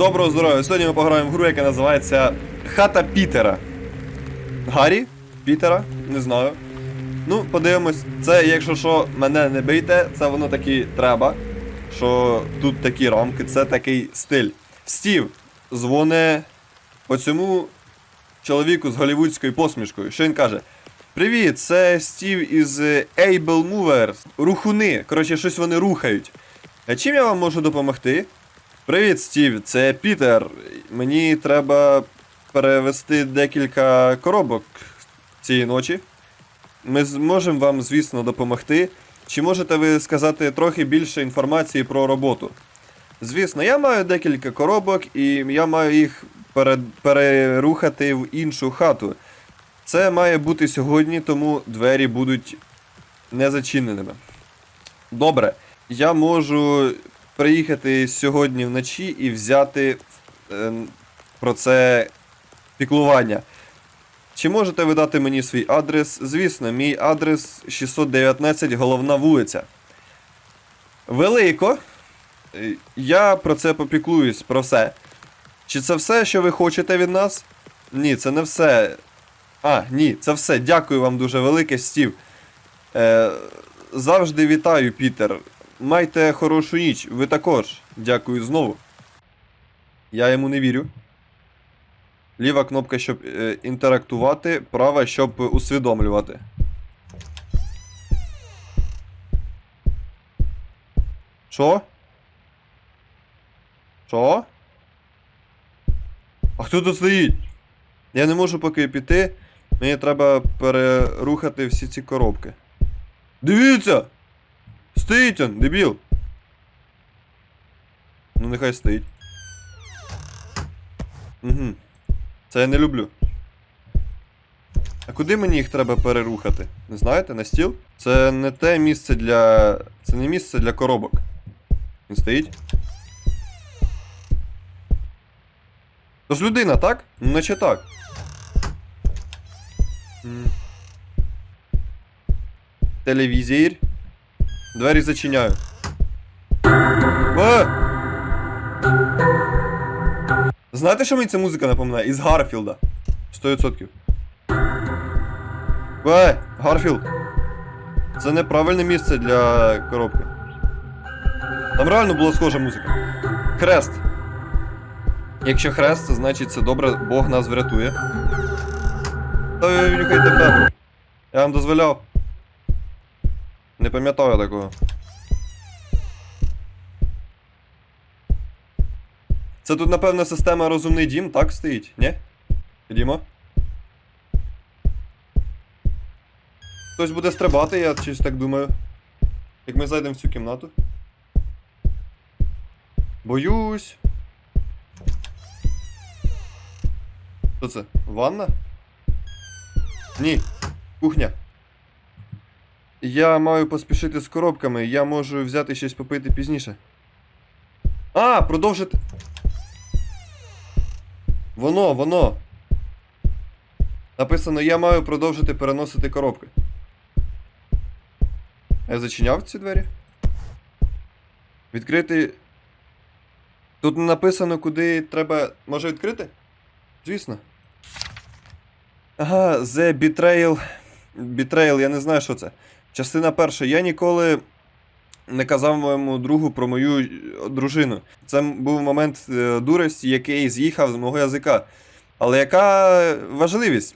Доброго здоров'я! Сьогодні ми пограємо в гру, яка називається Хата Пітера. Гаррі? Пітера? Не знаю. Ну, подивимось. Це, якщо що, мене не бийте, це воно таки треба. Що тут такі рамки, це такий стиль. Стів дзвоне оцьому чоловіку з голівудською посмішкою. Що він каже? Привіт, це Стів із Able Movers. Рухуни. Коротше, щось вони рухають. А чим я вам можу допомогти? Привіт, Стів, це Пітер. Мені треба перевести декілька коробок цієї ночі. Ми зможемо вам, звісно, допомогти. Чи можете ви сказати трохи більше інформації про роботу? Звісно, я маю декілька коробок і я маю їх пере... перерухати в іншу хату. Це має бути сьогодні, тому двері будуть не зачиненими. Добре, я можу приїхати сьогодні вночі і взяти е, про це піклування. Чи можете ви дати мені свій адрес? Звісно, мій адрес 619 головна вулиця. Велико. Е, Я про це попіклуюсь, про все. Чи це все, що ви хочете від нас? Ні, це не все. А, ні, це все. Дякую вам дуже велике, Стів. Е, завжди вітаю, Пітер. Майте хорошу ніч. Ви також. Дякую знову. Я йому не вірю. Ліва кнопка, щоб е, інтерактувати, права, щоб усвідомлювати. Що? Що? А хто тут стоїть? Я не можу поки піти. Мені треба перерухати всі ці коробки. Дивіться! Стоїть он, дебіл! Ну нехай стоїть. Угу. Це я не люблю. А куди мені їх треба перерухати? Не знаєте, на стіл? Це не те місце для. Це не місце для коробок. Він стоїть. То ж людина, так? Ну, наче так. Телевізір. Двері зачиняю. Е! Знаєте, що мені ця музика напоминає? Із Гарфілда. 100%. Е, Гарфілд. Це неправильне місце для коробки. Там реально була схожа музика. Хрест. Якщо хрест, це значить це добре, Бог нас врятує. Та ви нюхайте бебру. Я вам дозволяв. Не пам'ятаю такого. Це тут, напевно, система розумний дім, так стоїть, ні? Ходімо. Хтось буде стрибати, я щось так думаю. Як ми зайдемо в цю кімнату. Боюсь. Що це? Ванна? Ні. Кухня. Я маю поспішити з коробками, я можу взяти щось попити пізніше. А, продовжити. Воно, воно. Написано, я маю продовжити переносити коробки. Я зачиняв ці двері? Відкрити. Тут не написано, куди треба. Може відкрити? Звісно. Ага, The Betrayal. Betrayal, я не знаю, що це. Частина перша. Я ніколи не казав моєму другу про мою е, дружину. Це був момент е, дурості, який з'їхав з мого язика. Але яка важливість?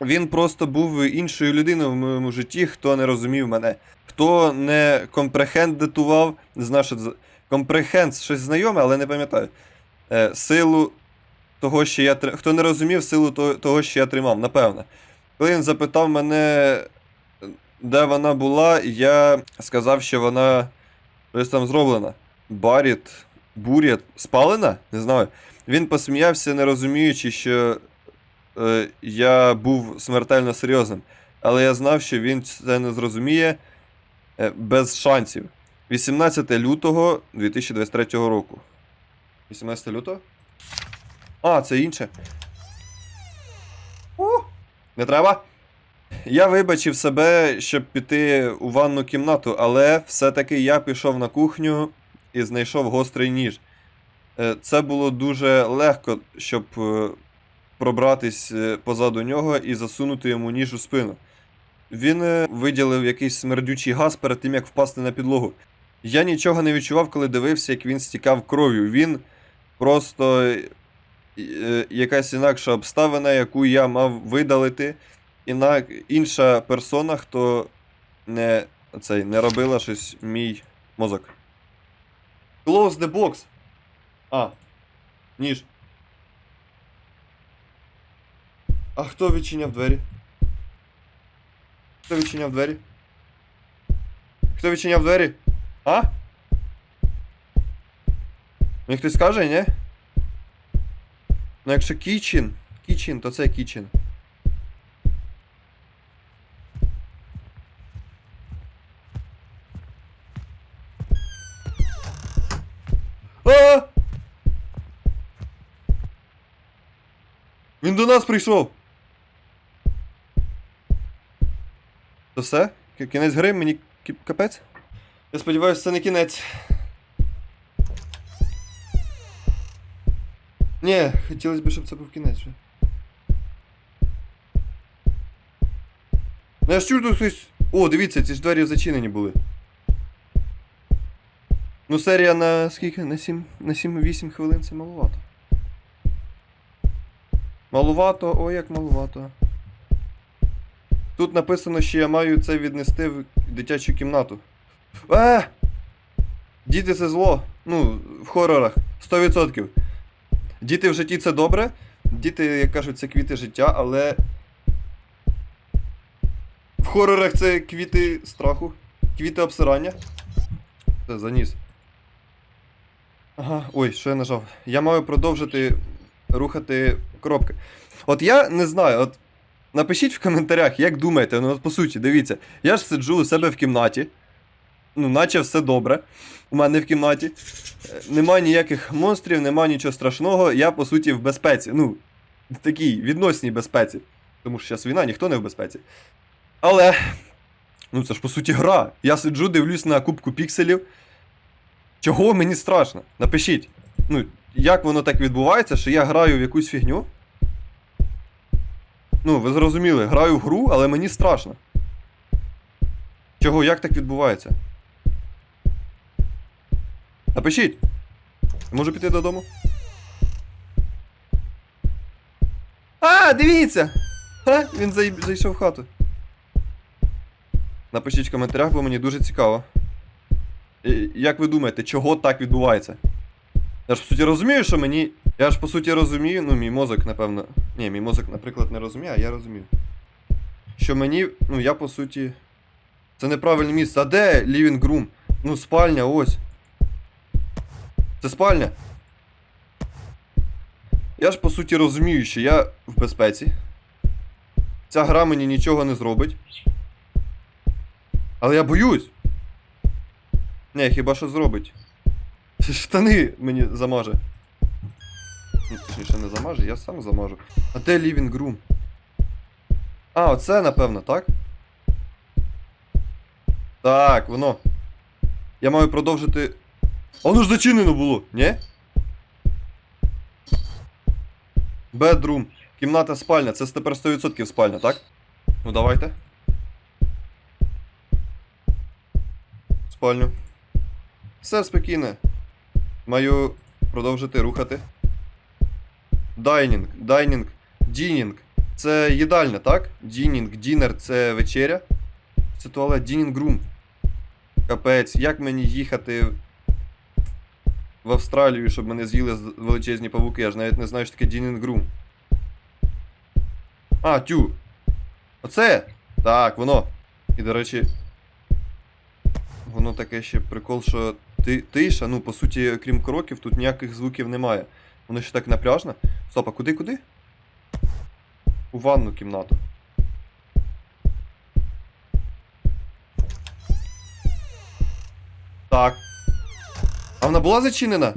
Він просто був іншою людиною в моєму житті, хто не розумів мене, хто не компрехендитував, це. Компрехенд щось знайоме, але не пам'ятаю. Е, силу того, що я Хто не розумів силу того, що я тримав, напевно. Коли він запитав мене, де вона була, я сказав, що вона щось там зроблена. Баріт, бурят, спалена? Не знаю. Він посміявся, не розуміючи, що е, я був смертельно серйозним. Але я знав, що він це не зрозуміє е, без шансів. 18 лютого 2023 року. 18 лютого? А, це інше. О, не треба. Я вибачив себе, щоб піти у ванну кімнату, але все-таки я пішов на кухню і знайшов гострий ніж. Е, Це було дуже легко, щоб е, пробратись е, позаду нього і засунути йому ніж у спину. Він виділив якийсь смердючий газ перед тим, як впасти на підлогу. Я нічого не відчував, коли дивився, як він стікав кров'ю. Він просто якась інакша обставина, яку я мав видалити. Іна... Інша персона, хто не, цей, не робила щось мій мозок. Close the box. А. Ніж. А хто відчиняв двері? Хто відчиняв двері? Хто відчиняв двері? А? Мені хтось скаже, ні? Ну якщо кічин, кічин, то це кічин. Нас прийшов. То все? Кінець гри, мені капець? Я сподіваюся, це не кінець. Ні, хотілося б, щоб це був кінець вже. Ну я ж чув тут хтось. О, дивіться, ці ж двері зачинені були. Ну, серія на скільки? На 7, на 7-8 хвилин це маловато. Малувато, ой, як малувато. Тут написано, що я маю це віднести в дитячу кімнату. Е! Діти це зло. Ну, в хорорах. 100%. Діти в житті це добре. Діти, як кажуть, це квіти життя, але. В хорорах це квіти страху, квіти обсирання. Це заніс. Ага, ой, що я нажав? Я маю продовжити рухати коробки. От я не знаю, от напишіть в коментарях, як думаєте, ну от по суті, дивіться, я ж сиджу у себе в кімнаті. Ну, наче все добре. У мене в кімнаті. Е, Нема ніяких монстрів, нема нічого страшного. Я, по суті, в безпеці. Ну, в такій відносній безпеці. Тому що зараз війна, ніхто не в безпеці. Але. Ну, це ж по суті гра. Я сиджу, дивлюсь на кубку пікселів. Чого мені страшно? Напишіть. Ну, як воно так відбувається, що я граю в якусь фігню? Ну, ви зрозуміли, граю в гру, але мені страшно. Чого, як так відбувається? Напишіть. Можу піти додому? А, дивіться! А, він зай- зайшов в хату. Напишіть в коментарях, бо мені дуже цікаво. Як ви думаєте, чого так відбувається? Я ж по суті розумію, що мені. Я ж по суті розумію, ну мій мозок, напевно. Ні, мій мозок, наприклад, не розуміє, а я розумію. Що мені, ну я по суті. Це неправильне місце. А де Living Room? Ну, спальня, ось. Це спальня. Я ж по суті розумію, що я в безпеці. Ця гра мені нічого не зробить. Але я боюсь. Не, хіба що зробить. Штани мені замаже. Ну, точніше, не замаже, я сам замажу. А де Living Room? А, оце, напевно, так? Так, воно. Я маю продовжити. А Воно ж зачинено було, ні? Bedroom. Кімната спальня. Це тепер 100% спальня, так? Ну давайте. Спальню. Все спокійне. Маю продовжити рухати. Дайнінг, дайнінг, дінінг. Це їдальня, так? Дінінг, дінер це вечеря. Це туалет, дінінг рум. Капець, як мені їхати в Австралію, щоб мене з'їли величезні павуки, я ж навіть не знаю, що таке дінінг рум. А, тю. Оце? Так, воно. І, до речі, воно таке ще прикол, що ти, тиша, ну, по суті, крім кроків, тут ніяких звуків немає. Воно ще так напряжно. Стоп, а куди, куди? У ванну кімнату. Так. А вона була зачинена?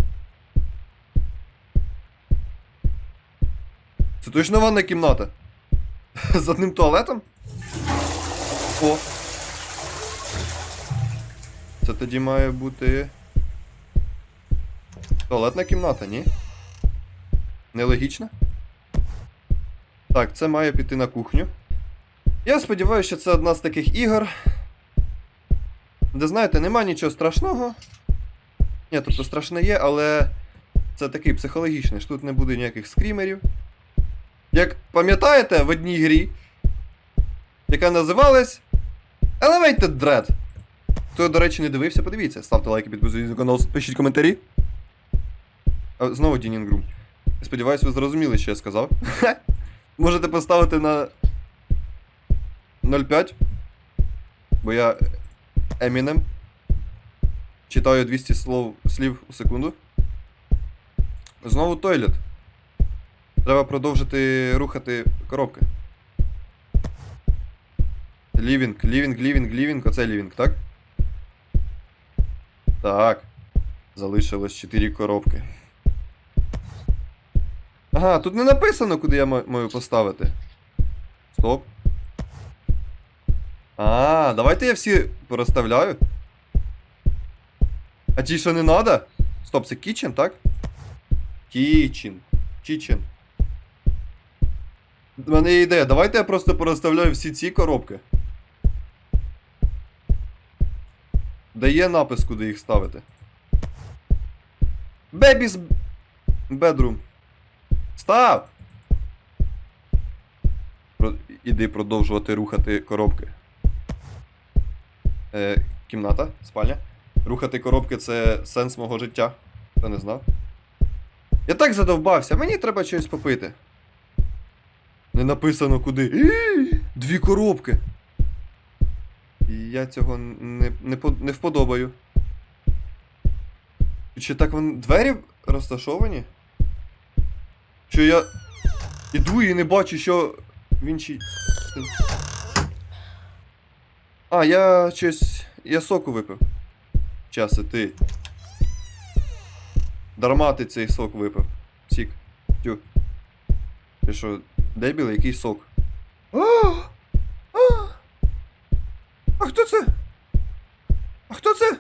Це точно ванна кімната? З одним туалетом? О. Це тоді має бути. Туалетна кімната, ні? Нелогічно? Так, це має піти на кухню. Я сподіваюся, що це одна з таких ігор. Де знаєте, нема нічого страшного. Ні, тобто страшне є, але це такий психологічний, що тут не буде ніяких скрімерів. Як пам'ятаєте в одній грі, яка називалась Elevated Dread. Хто, до речі, не дивився, подивіться. Ставте лайки, підписуйтесь на канал, пишіть коментарі. Знову Дінінгрум. Сподіваюсь, ви зрозуміли, що я сказав. Можете поставити на 0,5. Бо я Eminem. Читаю 200 слов, слів у секунду. Знову тойлет. Треба продовжити рухати коробки. Лівінг, лівінг, лівінг, лівінг. Оце лівінг, так? Так. Залишилось 4 коробки. Ага, тут не написано, куди я маю поставити. Стоп. А, давайте я всі порозставляю. А ті, що не надо? Стоп, це кічен, так? Кічен. Кічен. У мене є ідея. Давайте я просто порозставляю всі ці коробки. Де є напис, куди їх ставити. Baby's bedroom. Став! Іди продовжувати рухати коробки. Е, кімната, спальня. Рухати коробки це сенс мого життя. Хто не знав? Я так задовбався, мені треба щось попити. Не написано куди. Ій, Дві коробки. Я цього не, не, не вподобаю. Чи так вон двері розташовані? Що я іду і не бачу, що в іншій. частині. А, я щось. Я соку випив. Час ти. Дарма ти цей сок випив. Сік. Тю. Ти що, дебіл, який сок? А! А! А хто це? А хто це?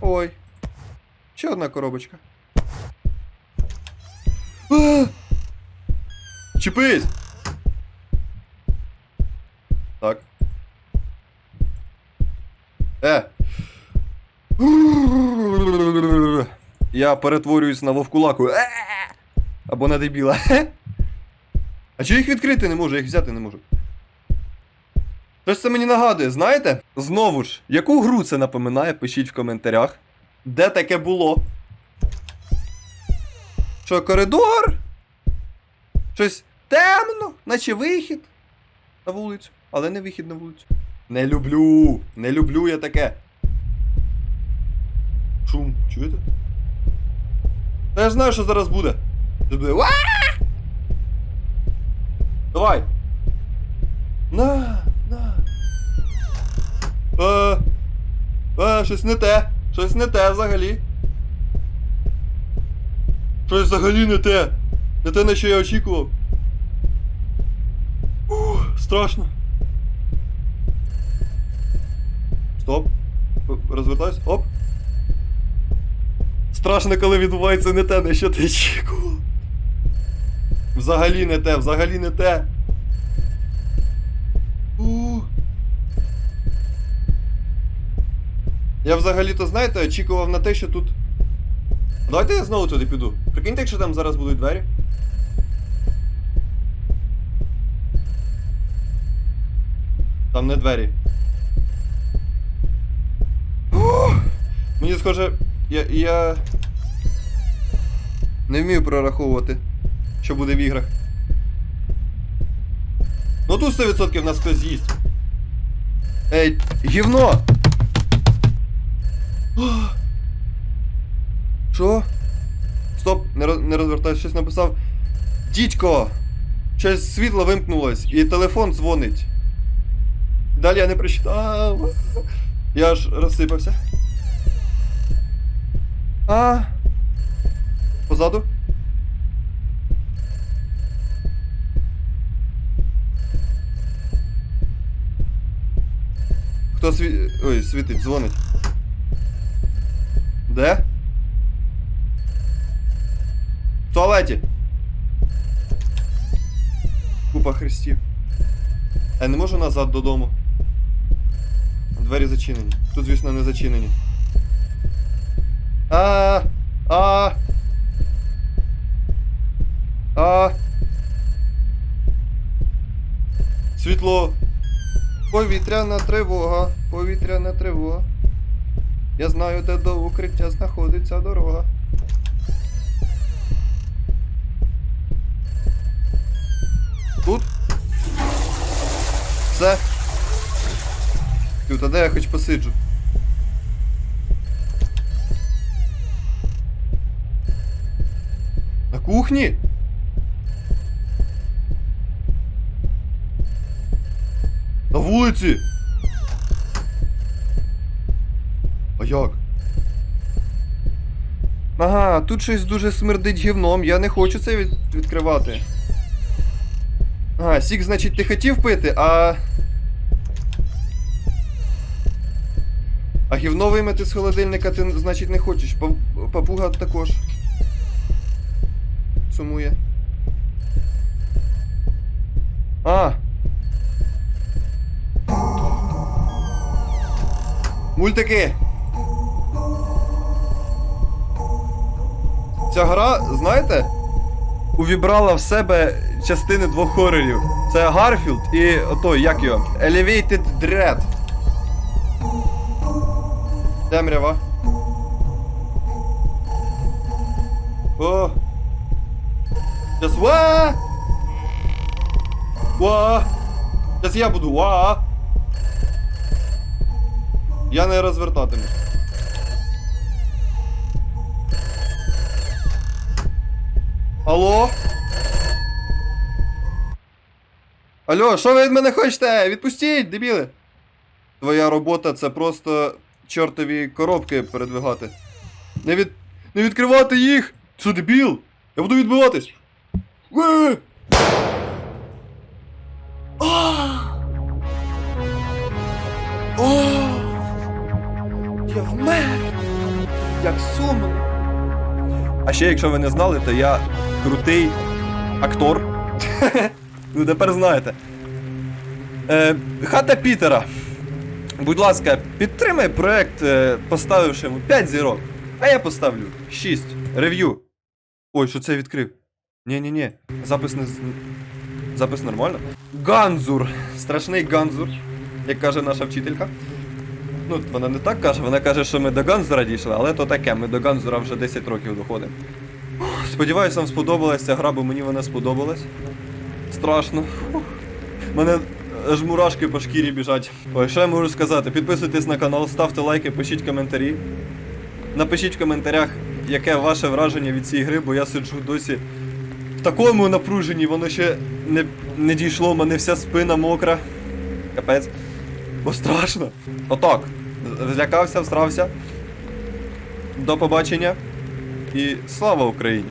Ой. Ще одна коробочка. Чіпись! Так. Е. Я перетворююсь на вовкулаку. Е! Або на дебіла. А чи їх відкрити не можу, їх взяти не можу. Тож це мені нагадує, знаєте? Знову ж, яку гру це напоминає, пишіть в коментарях. Де таке було? Що, коридор? Щось темно, наче вихід на вулицю, але не вихід на вулицю. Не люблю, не люблю я таке. Шум, чуєте? Та я знаю, що зараз буде. Давай. На, на. Е, е, щось не те. Щось не те взагалі. Щось взагалі не те. Не те, на що я очікував. Страшно. Стоп. Розвертаюсь. Оп. Страшно, коли відбувається не те, на що ти очікував. Взагалі не те, взагалі не те. Ух. Я взагалі-то, знаєте, очікував на те, що тут. Давайте я знову туди піду. Прикиньте, якщо там зараз будуть двері. Там не двері. Ух! Мені схоже, я. я. Не вмію прораховувати, що буде в іграх. Ну тут 100% нас хтось з'їсть. Ей, гівно! Що? Стоп, не, роз, не розвертайся, щось написав. Дідько! Щось світло вимкнулось і телефон дзвонить. Далі я не прочитав. Я аж розсипався. А. Позаду. Хто сві... Ой, світить, дзвонить. Де? туалеті. Купа хрестів. Я не можу назад додому. Двері зачинені. Тут, звісно, не зачинені. А. А. А. Світло. Повітряна тривога. Повітряна тривога. Я знаю, де до укриття знаходиться дорога. Тут? Все. Тут, а де я хоч посиджу? На кухні? На вулиці? А як? Ага, тут щось дуже смердить гівном, я не хочу це від... відкривати. Ага, сік, значить, ти хотів пити, а. Гівно виймати з холодильника ти, значить, не хочеш. Папуга також. Сумує. А. Мультики. Ця гра, знаєте, увібрала в себе частини двох хорорів. Це Гарфілд і отой, як його? Elevated Dread. Темрява. О. Сейчас ва! Ва! Сейчас я буду ва! Я не розвертатимусь. Алло? Алло, що ви від мене хочете? Відпустіть, дебіли! Твоя робота це просто чортові коробки передвигати. Не від. Не відкривати їх! Що дебіл? Я буду відбиватись! О! Я вмер! Як сумно! А ще, якщо ви не знали, то я крутий актор. ну тепер знаєте. Е, хата Пітера. Будь ласка, підтримай проект, е, поставивши йому 5 зірок. А я поставлю 6. Рев'ю. Ой, що це відкрив? Ні-ні-ні. Запис не. Запис нормально. Ганзур. Страшний Ганзур, як каже наша вчителька. Ну, вона не так каже, вона каже, що ми до Ганзура дійшли, але то таке, ми до Ганзура вже 10 років доходимо. Сподіваюсь, вам сподобалася гра, бо мені вона сподобалась. Страшно. Мене аж мурашки по шкірі біжать. Ой, що я можу сказати? Підписуйтесь на канал, ставте лайки, пишіть коментарі. Напишіть в коментарях, яке ваше враження від цієї гри, бо я сиджу досі в такому напруженні, воно ще не, не дійшло, в мене вся спина мокра. Капець. Бо страшно. Отак. Злякався, всрався. До побачення. І слава Україні!